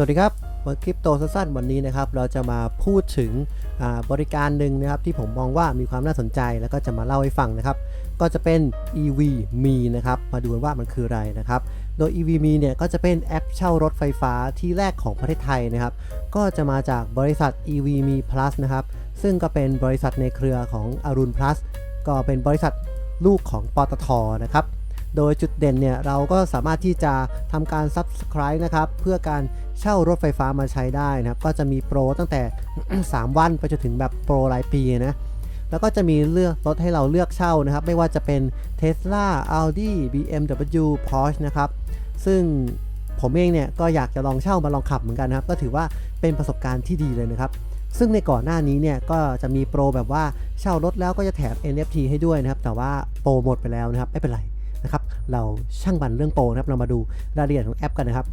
สวัสดีครับมาคลิปโตสั้นๆวันนี้นะครับเราจะมาพูดถึงบริการหนึ่งนะครับที่ผมมองว่ามีความน่าสนใจแล้วก็จะมาเล่าให้ฟังนะครับ ก็จะเป็น EV Me นะครับมาดูว่ามันคืออะไรนะครับ โดย EV Me เนี่ยก็จะเป็นแอปเช่ารถไฟฟ้าที่แรกของประเทศไทยนะครับ ก็จะมาจากบริษัท EV Me Plus นะครับซึ่งก็เป็นบริษัทในเครือของอรุณ plus ก็เป็นบริษัทลูกของปตทนะครับ โดยจุดเด่นเนี่ยเราก็สามารถที่จะทำการ subscribe นะครับ เพื่อการเช่ารถไฟฟ้ามาใช้ได้นะครับก็จะมีโปรตั้งแต่ 3 วันไปจนถึงแบบโปรรายปีนะแล้วก็จะมีเลือกรถให้เราเลือกเช่านะครับ ไม่ว่าจะเป็น Tesla Audi BMW Porsche นะครับ ซึ่งผมเองเนี่ยก็อยากจะลองเช่ามาลองขับเหมือนกันนะครับ ก็ถือว่าเป็นประสบการณ์ที่ดีเลยนะครับ ซึ่งในก่อนหน้านี้เนี่ยก็จะมีโปรแบบว่าเช่ารถแล้วก็จะแถม NFT ให้ด้วยนะครับ แต่ว่าโปรหมดไปแล้วนะครับ ไม่เป็นไร นะครับ เราช่างบันเรื่องโปรนะครับ เรามาดูรายละเอียดของแอปกันนะครับ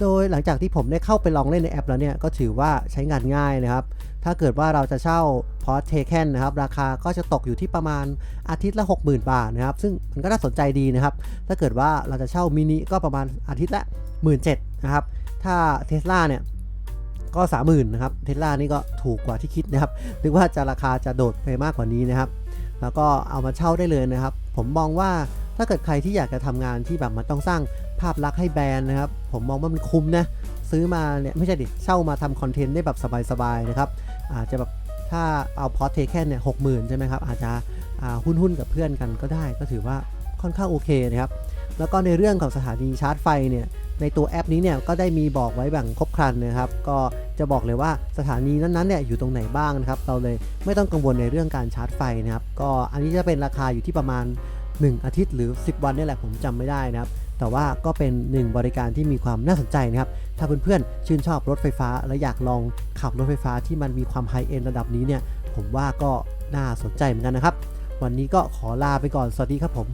โดยหลังจากที่ผมได้เข้าไปลองเล่นในแอปแล้วเนี่ย ก็ถือว่าใช้งานง่ายนะครับ ถ้าเกิดว่าเราจะเช่าพอร์ตเทเคนนะครับ ราคาก็จะตกอยู่ที่ประมาณอาทิตย์ละ 60,000 บาทนะครับ ซึ่งมันก็น่าสนใจดีนะครับ ถ้าเกิดว่าเราจะเช่ามินิก็ประมาณอาทิตย์ละ 17,000นะครับ ถ้าเทสลาเนี่ยก็ 30,000นะครับเทสลานี่ก็ถูกกว่าที่คิดนะครับนึกว่าจะราคาจะโดดไปมากกว่านี้นะครับ แล้วก็เอามาเช่าได้เลยนะครับ ผมมองว่า ถ้าเกิดใครที่อยากจะทำงานที่แบบมันต้องสร้างภาพลักษณ์ให้แบรนด์นะครับ ผมมองว่ามันคุ้มนะ ซื้อมาเนี่ยไม่ใช่ดิ เช่ามาทำคอนเทนต์ได้แบบสบายๆนะครับ อาจจะแบบถ้าเอาพอร์ตเทแค่เนี่ยหกหมื่นใช่ไหมครับ อาจจะอ่าหุ้นกับเพื่อนกันก็ได้ ก็ถือว่าค่อนข้างโอเคนะครับ แล้วก็ในเรื่องของสถานีชาร์จไฟเนี่ยในตัวแอปนี้เนี่ยก็ได้มีบอกไว้แบ่งครบครันนะครับ ก็จะบอกเลยว่าสถานีนั้นๆเนี่ยอยู่ตรงไหนบ้างนะครับ เราเลยไม่ต้องกังวลในเรื่องการชาร์จไฟนะครับ ก็อันนี้จะเป็นราคาอยู่ที่ประมาณ 1 อาทิตย์หรือ 10 วันนี่แหละผมจำไม่ได้นะครับ แต่ว่าก็เป็นหนึ่งบริการที่มีความน่าสนใจนะครับ ถ้าเพื่อนๆชื่นชอบรถไฟฟ้า และอยากลองขับรถไฟฟ้าที่มันมีความไฮเอ็นระดับนี้เนี่ย ผมว่าก็น่าสนใจเหมือนกันนะครับ วันนี้ก็ขอลาไปก่อน สวัสดีครับผม